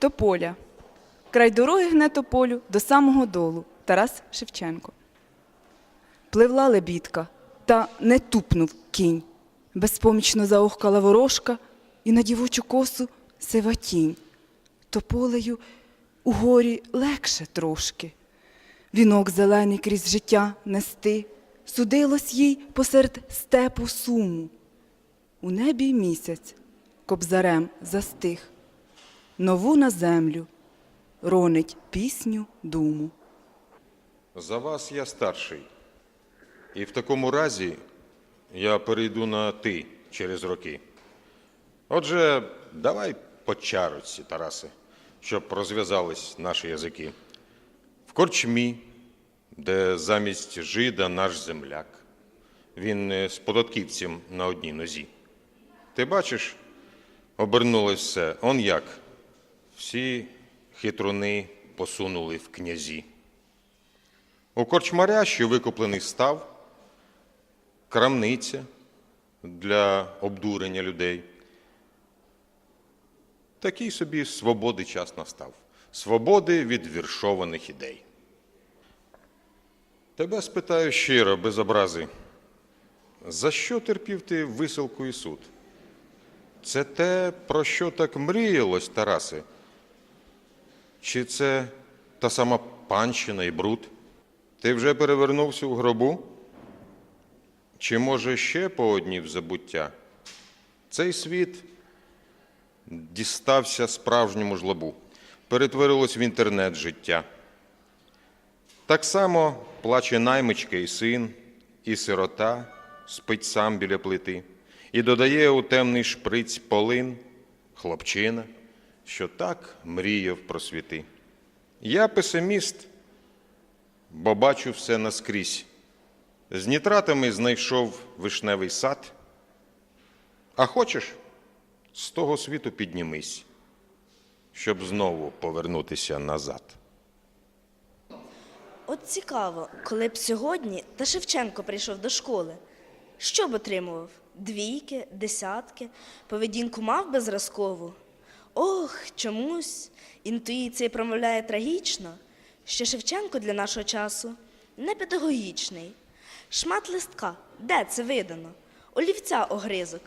Тополя. Край дороги гне тополю до самого долу. Тарас Шевченко. Пливла лебідка, та не тупнув кінь. Безпомічно заохкала ворожка, і на дівочу косу сива тінь. Тополею у горі легше трошки. Вінок зелений крізь життя нести, судилось їй посеред степу суму. У небі місяць кобзарем застиг, нову на землю ронить пісню думу. За вас я старший. І в такому разі я перейду на ти через роки. Отже, давай по чарочці, Тарасе, щоб розв'язались наші язики. В корчмі, де замість жида наш земляк. Він з податківцем на одній нозі. Ти бачиш, обернулось все. Он як. Всі хитруни посунули в князі. У корчмаря, що викуплений став, крамниця для обдурення людей. Такий собі свободи час настав. Свободи від віршованих ідей. Тебе спитаю щиро, без образи. За що терпів ти висилку і суд? Це те, про що так мріялось, Тарасе? Чи це та сама панщина і бруд? Ти вже перевернувся в гробу? Чи може ще по одній в забуття? Цей світ дістався справжньому жлобу, перетворилось в інтернет життя. Так само плаче наймичка і син, і сирота спить сам біля плити, і додає у темний шприць полин хлопчина, що так мріяв про світи. Я песиміст, бо бачу все наскрізь. З нітратами знайшов вишневий сад. А хочеш, з того світу піднімись, щоб знову повернутися назад. От цікаво, коли б сьогодні та Шевченко прийшов до школи, що б отримував? Двійки, десятки, поведінку мав би зразкову? Ох, чомусь інтуїція промовляє трагічно, що Шевченко для нашого часу не педагогічний. Шмат листка, де це видано? Олівця огризок.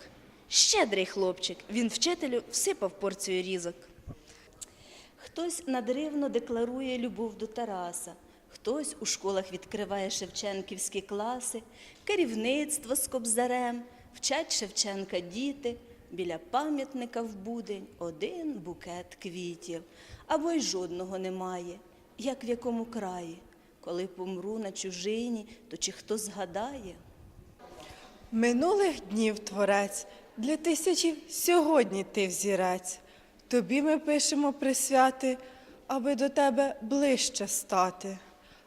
Щедрий хлопчик, він вчителю всипав порцію різок. Хтось надривно декларує любов до Тараса, хтось у школах відкриває шевченківські класи, керівництво з кобзарем, вчать Шевченка діти, біля пам'ятника в будень один букет квітів, або й жодного немає, як в якому краї. Коли помру на чужині, то чи хто згадає? Минулих днів творець, для тисячі сьогодні ти взірець. Тобі ми пишемо присвяти, аби до тебе ближче стати.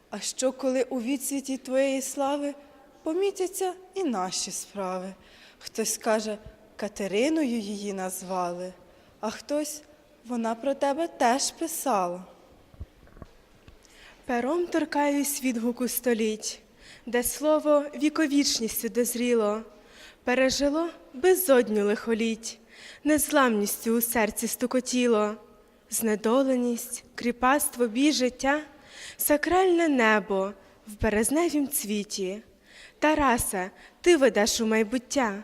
А що, коли у відсвіті твоєї слави помітяться і наші справи? Хтось каже, Катериною її назвали, а хтось вона про тебе теж писала. Пером торкаюсь відгуку століть, де слово віковічністю дозріло, пережило безодню лихоліть, незламністю у серці стукотіло, знедоленість, кріпацтво бій життя, сакральне небо в березневім цвіті. Тарасе, ти ведеш у майбуття,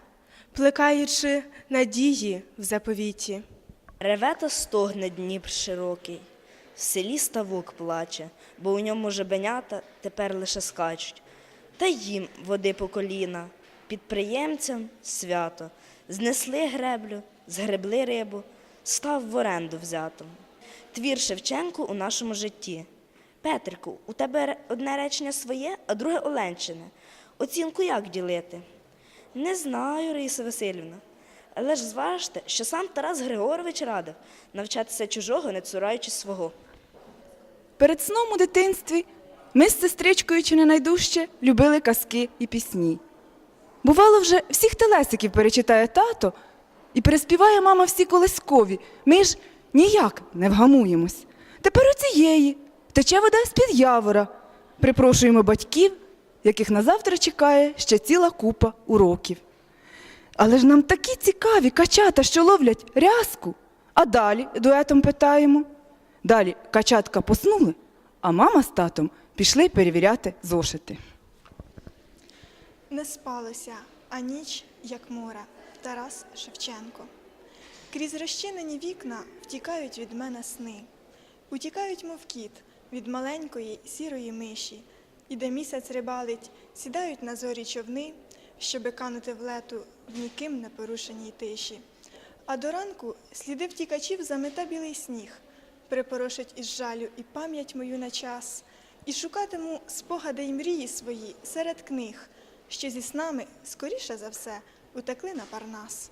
плекаючи надії в заповіті. Реве та стогне Дніпр широкий, в селі ставок плаче, бо у ньому жебенята тепер лише скачуть. Та їм води по коліна, підприємцям свято. Знесли греблю, згребли рибу, став в оренду взято. Твір Шевченко у нашому житті. Петрику, у тебе одне речення своє, а друге Оленчине. Оцінку як ділити? Не знаю, Раїса Васильівна. Але ж зважте, що сам Тарас Григорович радив навчатися чужого, не цураючи свого. Перед сном у дитинстві ми з сестричкою чи не найдужче любили казки і пісні. Бувало, вже всіх телесиків перечитає тато і переспіває мама всі колискові. Ми ж ніяк не вгамуємось. Тепер у цієї тече вода з-під явора. Припрошуємо батьків, яких на завтра чекає ще ціла купа уроків. Але ж нам такі цікаві качата, що ловлять рязку. А далі дуетом питаємо. Далі качатка поснули, а мама з татом пішли перевіряти зошити. Не спалося, а ніч, як море. Тарас Шевченко. Крізь розчинені вікна втікають від мене сни. Утікають, мов кіт, від маленької сірої миші. І де місяць рибалить, сідають на зорі човни, щоби канути в лету в ніким не порушеній тиші. А до ранку сліди втікачів замета білий сніг, припорошить із жалю і пам'ять мою на час, і шукатиму спогади й мрії свої серед книг, що зі снами, скоріше за все, утекли на Парнас.